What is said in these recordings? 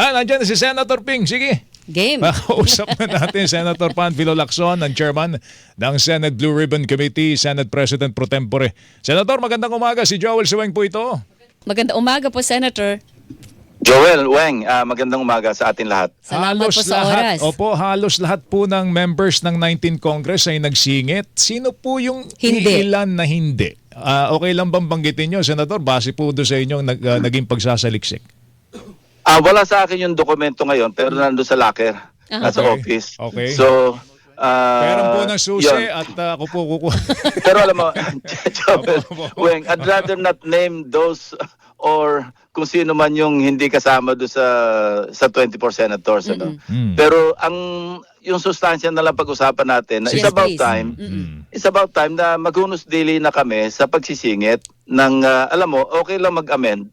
Ah, nandiyan na si Senator Ping. Sige. Game. Makausap na natin Senator Panfilo Lacson, ang chairman ng Senate Blue Ribbon Committee, Senate President Pro Tempore. Senator, magandang umaga. Si Joel Suweng po ito. Maganda umaga po, Senator. Joel, Weng, ah, magandang umaga sa atin lahat. Salamat po sa lahat, oras. Opo, halos lahat po ng members ng 19 Congress ay nagsingit. Sino po yung Hindi. ilan na hindi? Ah, okay lang bang banggitin nyo, Senator, base po doon sa inyong nag, ah, naging pagsasaliksik? Ah, wala sa akin yung dokumento ngayon pero nando sa locker, Ah. nasa Okay. office. Okay. So, ah, Meron po ng susi yun. at ah, ako po kukuha. Pero alam mo, Opo, opo. Weng, I'd rather not name those or kung sino man yung hindi kasama do sa sa 24 senators ano. Mm. Pero ang yung sustansya na lang pag-usapan natin na Yes, it's about please. time. Mm-mm. It's about time na maghunos dili na kami sa pagsisingit ng ah, alam mo, okay lang mag-amend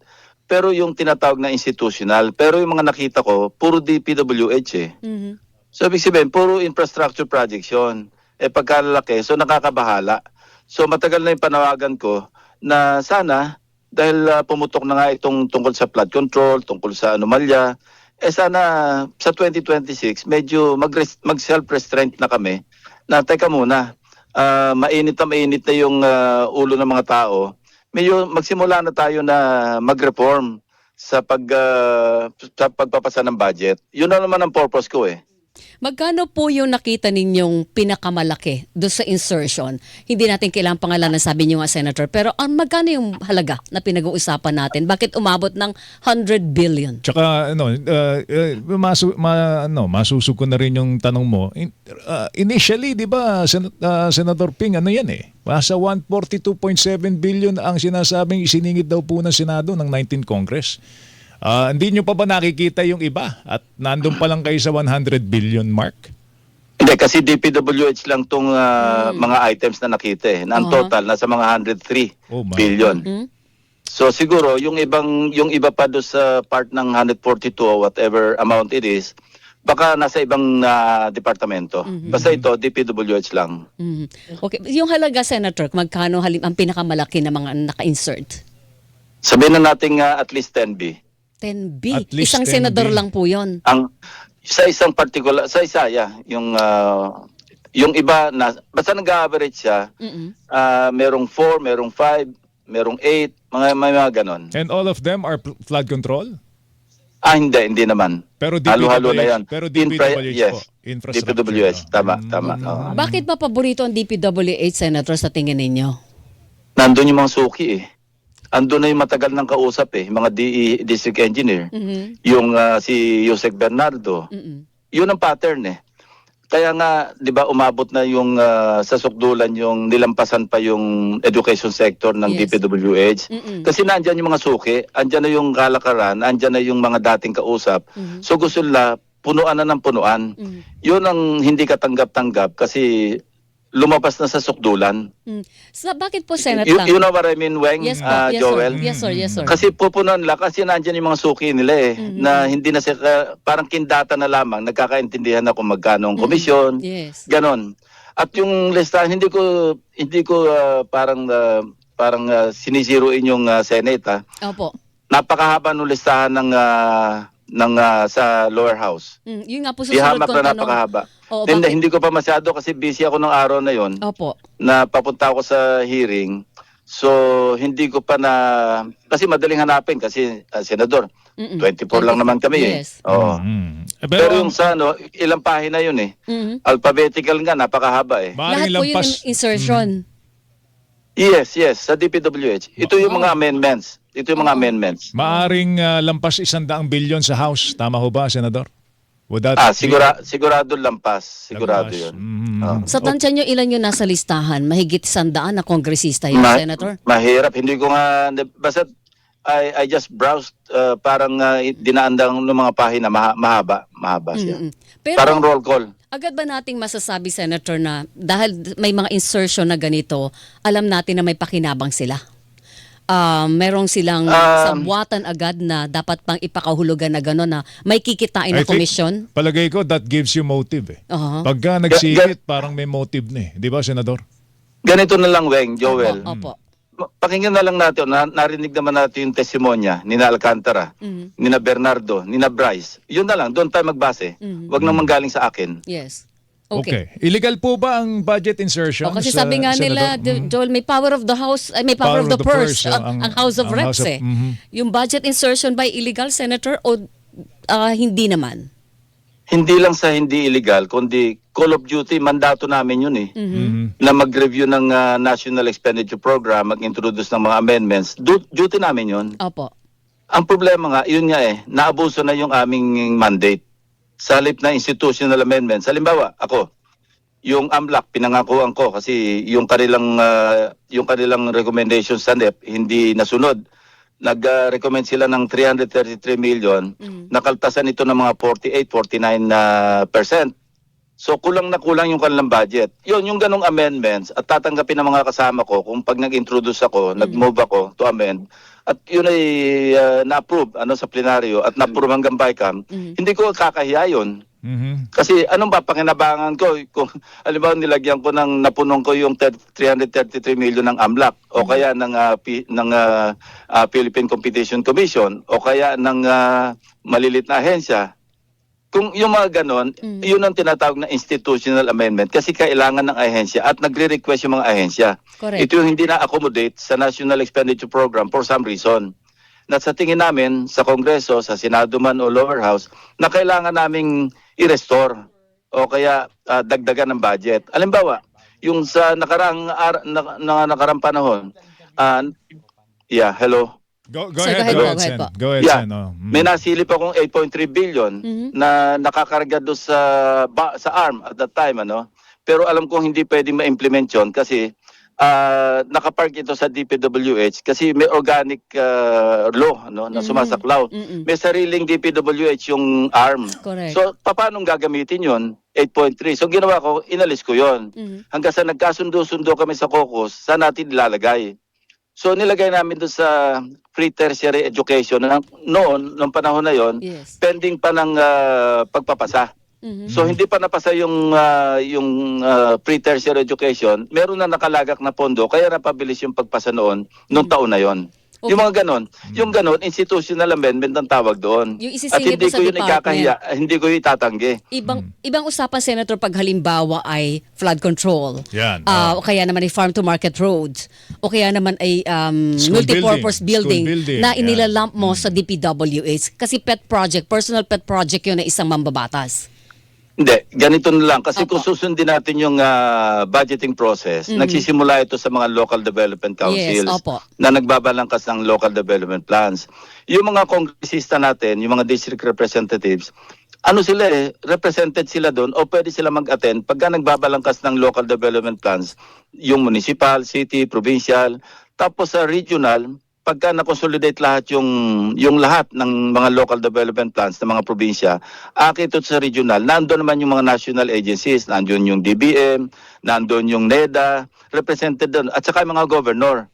pero yung tinatawag na institutional. Pero yung mga nakita ko, puro DPWH eh. Mhm. So, ibig sabihin, puro infrastructure projects yun. Eh, pagkalalaki, so nakakabahala. So, matagal na yung panawagan ko na sana, dahil ah, pumutok na nga itong tungkol sa flood control, tungkol sa anomalya, eh sana sa 2026, medyo mag mag-self-restraint na kami na teka muna, ah, mainit na mainit na yung ah, ulo ng mga tao, medyo magsimula na tayo na mag-reform sa pag ah, sa pagpapasa ng budget. Yun na naman ang purpose ko eh. Magkano po yung nakita ninyong pinakamalaki doon sa insertion? Hindi natin kailangang pangalanan, sabi niyo nga, Senator. Pero ang magkano yung halaga na pinag-uusapan natin? Bakit umabot ng 100 billion? Tsaka ano, uh, uh, masu, ma, ano, masusog ko na rin yung tanong mo. In, uh, initially, 'di ba, Sen- uh, Senator Ping, ano 'yan eh? Nasa 142.7 billion ang sinasabing isiningit daw po ng Senado ng 19 Congress. Ah, hindi nyo pa ba nakikita yung iba? At nandun pa lang kayo sa 100 billion mark? Hindi, kasi DPWH lang tong ah, mga items na nakita eh. Na ang Uh-huh. total, nasa mga 103 Oh, my. billion. Hmm? So siguro, yung ibang yung iba pa do sa part ng 142 or whatever amount it is, baka nasa ibang ah, departamento. Basta ito, DPWH lang. Mhm. Okay. Yung halaga, Senator, magkano halim ang pinakamalaki na mga naka-insert? Sabihin na natin ah, at least 10B. 10B. At least Isang 10B. senador lang po yon. Ang sa isang particular, sa isa, yeah, yung ah, yung iba na basta nag-average siya, Mm-mm. ah, merong 4, merong 5, merong 8, mga may mga ganon. And all of them are flood control? Ah, hindi, hindi naman. Pero Halo-halo na DPWH, yan. pero Infra- DPWH yes. po. Infrastructure. DPWH, tama, Mm. tama. oo. Bakit ba paborito ang DPWH, Senator, sa tingin ninyo? Nandun yung mga suki eh. Andun na yung matagal ng kausap eh, mga DE, district engineer. Mhm. Yung ah, si Yusek Bernardo. Mm-mm. Yun ang pattern eh. Kaya nga, di ba, umabot na yung ah, sa sukdulan yung nilampasan pa yung education sector ng Yes. DPWH. Mm-mm. Kasi nandyan yung mga suki, andyan na yung kalakaran, andyan na yung mga dating kausap. Mhm. So gusto nila, punuan na ng punuan. Mhm. Yun ang hindi katanggap-tanggap kasi lumabas na sa sukdulan. Mm. Sa bakit po Senate You, lang? you know what I mean, Weng, yes po, ah, yes Joel? sir. Yes sir, yes sir. Kasi pupunan nila kasi nandyan yung mga suki nila eh, Mhm. na hindi na sila, parang kindata na lamang, nagkakaintindihan na kung magkano ang komisyon, yes. ganon. At yung listahan, hindi ko, hindi ko ah, parang, ah, parang ah, sinisiruin yung ah, Senate ah. Opo. Napakahaba ng listahan ng, ah, ng ah, sa lower house. Mm, yun nga po susunod Ihamak kong na tanong. napakahaba. Oo, hindi, bakit? hindi ko pa masyado kasi busy ako ng araw na yon Opo. na papunta ako sa hearing. So, hindi ko pa na... Kasi madaling hanapin kasi ah, senador, Mm-mm. 24 lang naman kami Yes. eh. Oo. Mm. Eh, Pero, Pero, yung sa ano, ilang pahina yun eh. Mhm. Alphabetical nga, napakahaba eh. maaaring Lahat po yun lampas. yung insertion. Yes, yes, sa DPWH. Ito yung mga amendments. Ito yung mga amendments. Maaring ah, lampas isandaang bilyon sa House. Tama ho ba, Senador? Would that Ah, be- sigura, sigurado lampas. Sigurado lampas? yun. Mm. Ah. Sa tansya nyo, ilan yung nasa listahan? Mahigit sandaan na kongresista yun, Ma- Senator? Mahirap. Hindi ko nga, basta I, I just browsed, uh, parang uh, dinaandang ng mga pahina, maha- mahaba, mahaba siya. Mm-mm. Pero Parang roll call. agad ba nating masasabi, Senator, na dahil may mga insertion na ganito, alam natin na may pakinabang sila? Ah, merong silang Um, sabwatan agad na dapat pang ipakahulugan na gano'n na may kikitain na komisyon? Palagay ko, that gives you motive eh. Aha. Pagka nagsigit, parang may motive na eh. Di ba, Senador? Ganito na lang, Weng, Joel. Opo. opo. ma- pakinggan na lang natin, na, narinig naman natin yung testimonya ni na Alcantara, Mhm. ni na Bernardo, ni na Bryce. Yun na lang, doon tayo magbase. Mhm. Wag nang manggaling sa akin. Yes. Okay. Okay. Illegal po ba ang budget insertion? O, kasi sa- sabi nga nila? Jo- Joel, may power of the house, ay may power, of the, purse, ang, ang House of ang Reps House of- eh. Mhm. Yung budget insertion by illegal senator o ah, hindi naman? Hindi lang sa hindi illegal, kundi Call of Duty, mandato namin yun eh. Mhm. Na mag-review ng ah, National Expenditure Program, mag-introduce ng mga amendments. Du- duty namin yun. Opo. Ang problema nga, yun nga eh, naabuso na yung aming mandate. Sa halip na institutional amendments. Halimbawa, ako, yung AMLAC, pinangakuan ko kasi yung kanilang, ah, yung kanilang recommendations sa NEP hindi nasunod. Nag-recommend sila ng 333 million. Mhm. Nakaltasan ito ng mga 48, 49 na percent. So kulang na kulang yung kanilang budget. Yun, yung ganong amendments at tatanggapin ng mga kasama ko kung pag nag-introduce ako, nag-move ako to amend at yun ay uh, na-approve ano, sa plenaryo at na-approve hanggang BICAM, Mhm. hindi ko kakahiya yun. Mhm. Kasi anong ba pakinabangan ko kung halimbawa nilagyan ko ng napunong ko yung 30 333 million ng AMLAC o kaya ng ah, P- ng ah, ah, Philippine Competition Commission o kaya ng ah, malilit na ahensya. Kung yung mga ganon, Mm. yun ang tinatawag na institutional amendment kasi kailangan ng ahensya at nagre-request yung mga ahensya. Correct. Ito yung hindi na-accommodate sa National Expenditure Program for some reason. Na sa tingin namin sa Kongreso, sa Senado man o lower house, na kailangan naming i-restore o kaya ah, dagdagan ng budget. Alimbawa, yung sa nakarang ar- na, na, nakarang panahon, ah, yeah, hello. Go, go Sir, ahead, go ahead go po, ahead, go ahead Sen. po. Go ahead, Yeah. Sen. Oh. Mm. May nasilip akong 8.3 billion Mhm. na nakakarga doon sa ba, sa ARM at that time ano. Pero alam kong hindi pwedeng ma-implement 'yon kasi ah, nakapark ito sa DPWH kasi may organic ah, law ano na Mhm. sumasaklaw. Mm-mm. May sariling DPWH yung ARM. Correct. So paano gagamitin 'yon? 8.3. So ginawa ko, inalis ko 'yon. Mhm. Hanggang sa nagkasundo-sundo kami sa caucus, saan natin ilalagay? So nilagay namin doon sa free tertiary education na noon, nung panahon na 'yon, Yes. pending pa ng ah, pagpapasa. Mhm. So hindi pa napasa yung ah, yung ah, pre-tertiary education, meron na nakalagak na pondo kaya napabilis yung pagpasa noon nung taon na yon. Okay. Yung mga ganon, yung ganon institutional amendment ang tawag doon. Yung At isisingit hindi mo sa ko yun department. ikakahiya, hindi ko yun itatanggi. Ibang ibang usapan senator pag halimbawa ay flood control. Yan. Ah, oh. o kaya naman ay farm to market roads. O kaya naman ay um, School multipurpose building. building, School building, na yan. inilalamp mo sa DPWH kasi pet project, personal pet project yun na isang mambabatas. Hindi, ganito na lang. Kasi Opo. kung susundin natin yung ah, budgeting process, Mhm. nagsisimula ito sa mga local development councils Yes, opo. na nagbabalangkas ng local development plans. Yung mga kongresista natin, yung mga district representatives, ano sila eh, represented sila doon o pwede sila mag-attend pagka nagbabalangkas ng local development plans, yung municipal, city, provincial, tapos sa regional, pagka na-consolidate lahat yung yung lahat ng mga local development plans ng mga probinsya, akit ito sa regional, nandoon naman yung mga national agencies, nandoon yung DBM, nandoon yung NEDA, represented doon, at saka mga governor.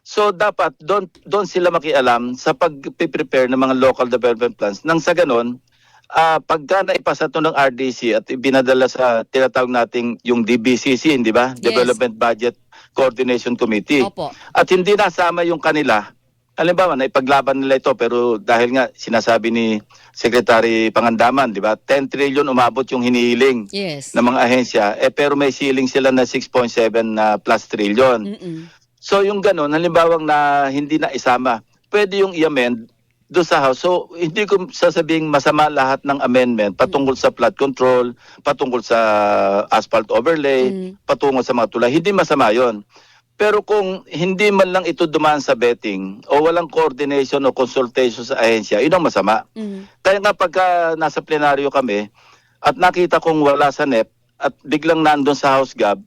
So dapat doon doon sila makialam sa pag-prepare ng mga local development plans. Nang sa ganon, ah pagka naipasa to ng RDC at ibinadala sa tinatawag nating yung DBCC, hindi ba? Yes. Development Budget Coordination Committee. Opo. At hindi nasama yung kanila. Halimbawa, naipaglaban nila ito pero dahil nga sinasabi ni Secretary Pangandaman, di ba? 10 trillion umabot yung hinihiling Yes. ng mga ahensya eh pero may ceiling sila na 6.7 na plus trillion. Mm-mm. So yung ganun, halimbawa na hindi na isama, pwede yung i-amend do sa House. So hindi ko sasabing masama lahat ng amendment patungkol sa flood control, patungkol sa asphalt overlay, Mm. patungkol sa mga tulay. Hindi masama yon. Pero kung hindi man lang ito dumaan sa betting o walang coordination o consultation sa ahensya, yun ang masama. Mhm. Kaya nga pagka nasa plenaryo kami at nakita kong wala sa NEP at biglang nandun sa House Gab,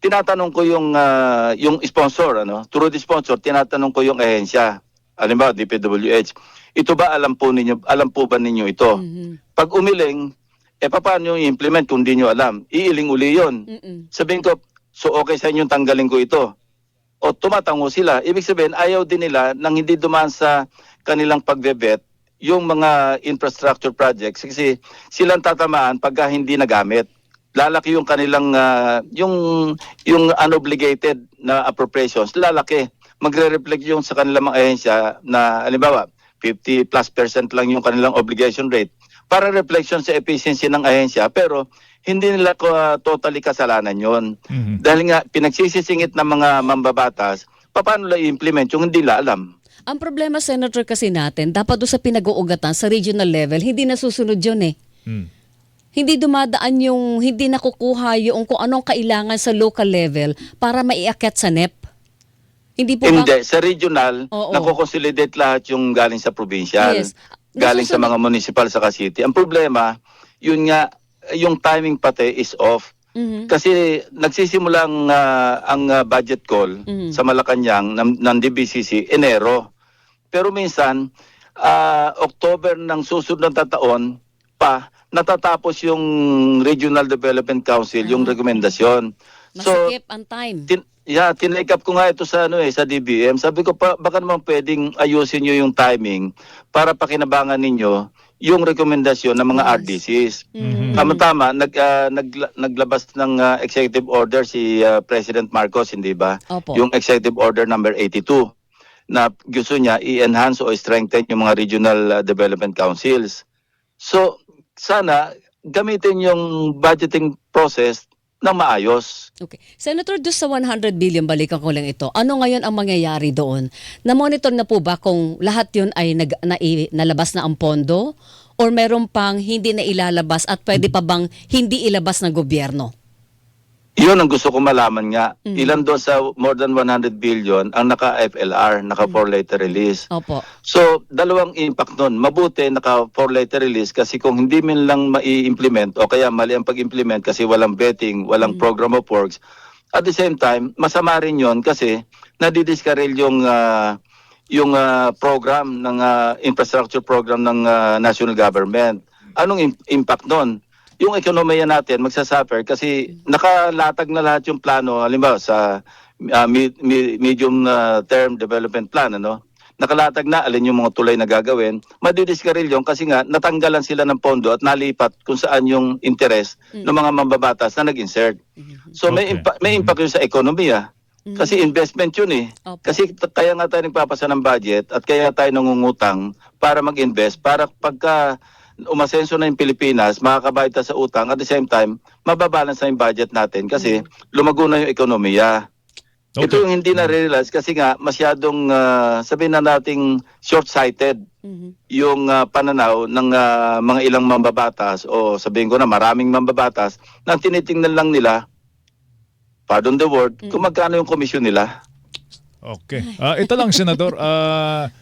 tinatanong ko yung ah, yung sponsor ano, through the sponsor tinatanong ko yung ahensya. Halimbawa DPWH. Ito ba alam po ninyo, alam po ba ninyo ito? Mhm. Pag umiling, eh paano yung implement kung di nyo alam? Iiling uli yun. Mm-mm. Sabihin ko, so okay sa inyong tanggalin ko ito. O tumatango sila. Ibig sabihin, ayaw din nila nang hindi dumaan sa kanilang pagbebet yung mga infrastructure projects kasi silang tatamaan pagka hindi nagamit. Lalaki yung kanilang ah, yung yung unobligated na appropriations, lalaki. Magre-reflect yung sa kanilang mga ahensya na, halimbawa, 50 plus percent lang yung kanilang obligation rate para reflection sa efficiency ng ahensya pero hindi nila ko ah, totally kasalanan yon Mhm. dahil nga pinagsisisingit ng mga mambabatas paano nila i-implement yung hindi nila alam Ang problema, Senator, kasi natin, dapat doon sa pinag-uugatan sa regional level, hindi nasusunod yun eh. Mm. Hindi dumadaan yung, hindi nakukuha yung kung anong kailangan sa local level para maiakyat sa NEP. Hindi po ba? Hindi, sa regional, Oo. nakoconsolidate lahat yung galing sa provincial. Yes. Galing sa mga municipal sa city. Ang problema, yun nga, yung timing pati is off. Mhm. Kasi nagsisimula ang, ah, ang ah, budget call Mhm. sa Malacanang ng, ng DBCC Enero. Pero minsan, ah, October ng susunod na taon pa, natatapos yung Regional Development Council, yung Ah. rekomendasyon. So, Masikip ang time. tin, yeah, tinake up ko nga ito sa ano eh sa DBM. Sabi ko pa baka naman pwedeng ayusin niyo yung timing para pakinabangan ninyo yung rekomendasyon ng mga Yes. RDCs. Mhm. Tama-tama, nag, ah, nagla- naglabas ng ah, executive order si ah, President Marcos, hindi ba? Opo. Yung executive order number 82 na gusto niya i-enhance o strengthen yung mga regional ah, development councils. So, sana gamitin yung budgeting process ng maayos. Okay. Senator, doon sa 100 billion, balikan ko lang ito. Ano ngayon ang mangyayari doon? Na-monitor na po ba kung lahat yun ay nag, na, nalabas na ang pondo? Or meron pang hindi na ilalabas at pwede pa bang hindi ilabas ng gobyerno? Yun ang gusto ko malaman nga. Mhm. Ilan doon sa more than 100 billion ang naka-FLR, naka four letter release. Opo. So, dalawang impact nun. Mabuti naka four letter release kasi kung hindi man lang mai-implement o kaya mali ang pag-implement kasi walang vetting, walang program of works. At the same time, masama rin yon kasi nadidiskarel yung ah, yung ah, program ng ah, infrastructure program ng ah, national government. Anong im- impact nun? Yung ekonomiya natin magsasuffer kasi nakalatag na lahat yung plano halimbawa sa ah, mid- mi- medium ah, term development plan ano? Nakalatag na alin yung mga tulay na gagawin. Madidiskaril yung kasi nga natanggalan sila ng pondo at nalipat kung saan yung interest ng mga mambabatas na nag-insert. So may Okay. impa- may impact yun sa ekonomiya. Kasi investment yun eh. Opo. kasi t- kaya nga tayo nagpapasa ng budget at kaya tayo nangungutang para mag-invest para pagka umasenso na yung Pilipinas, makakabayad sa utang at the same time, mababalance na yung budget natin kasi lumago na yung ekonomiya. Okay. Ito yung hindi na-realize kasi nga masyadong ah, sabihin na nating short-sighted Mhm. yung ah, pananaw ng ah, mga ilang mambabatas o sabihin ko na maraming mambabatas na tinitingnan lang nila pardon the word, kung magkano yung komisyon nila. Okay. Ah, ito lang, Senador. Ah,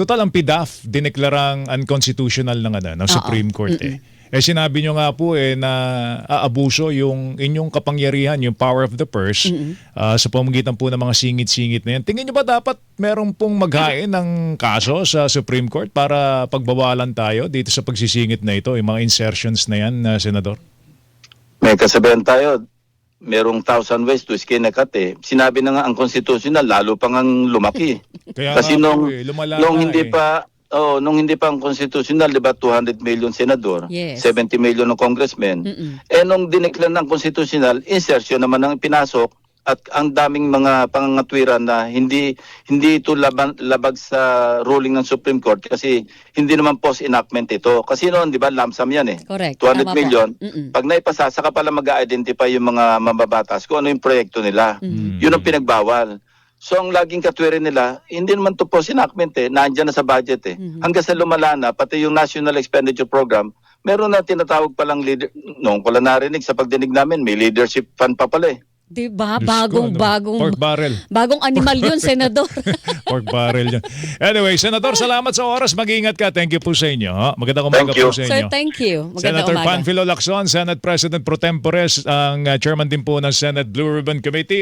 total ang PDAF dineklarang unconstitutional ng, ano, ng Supreme Court. Eh. eh sinabi nyo nga po eh na aabuso yung inyong kapangyarihan, yung power of the purse ah, sa pamamagitan po ng mga singit-singit na yan. Tingin nyo ba dapat meron pong maghain ng kaso sa Supreme Court para pagbawalan tayo dito sa pagsisingit na ito, yung mga insertions na yan, ah, Senador? May kasabihan tayo, merong thousand ways to skin a cat eh. Sinabi na nga ang constitutional, lalo pang ang lumaki. Kaya Kasi nga nung, eh, lumala nung na hindi eh. pa, oh, nung hindi pa ang constitutional, di ba 200 million senador, Yes. 70 million ng congressman. Mm-mm. Eh nung dineklar ng constitutional, insertion naman ang pinasok at ang daming mga pangangatwiran na hindi hindi ito laban, labag sa ruling ng Supreme Court kasi hindi naman post enactment ito. Kasi noon, di ba, lamsam yan eh. Correct. 200 Tama million. Mm-mm. Pag naipasa, saka pala mag-identify yung mga mambabatas kung ano yung proyekto nila. Mhm. Yun ang pinagbawal. So ang laging katwirin nila, hindi naman to post enactment eh, nandiyan na sa budget eh. Mhm. Hanggang sa lumala na, pati yung National Expenditure Program, meron na tinatawag palang leader, noong ko lang narinig sa pagdinig namin, may leadership fund pa pala eh. Di ba? Diyos ko, Bagong, ano, bagong, Pork barrel. bagong animal yun, Senador. Pork barrel yun. Anyway, Senador, salamat sa oras. Mag-ingat ka. Thank you po sa inyo. Magandang umaga Thank po you. sa Sir, inyo. thank you. Magandang Senator umaga. Panfilo Lacson, Senate President Pro Tempore, ang uh, chairman din po ng Senate Blue Ribbon Committee.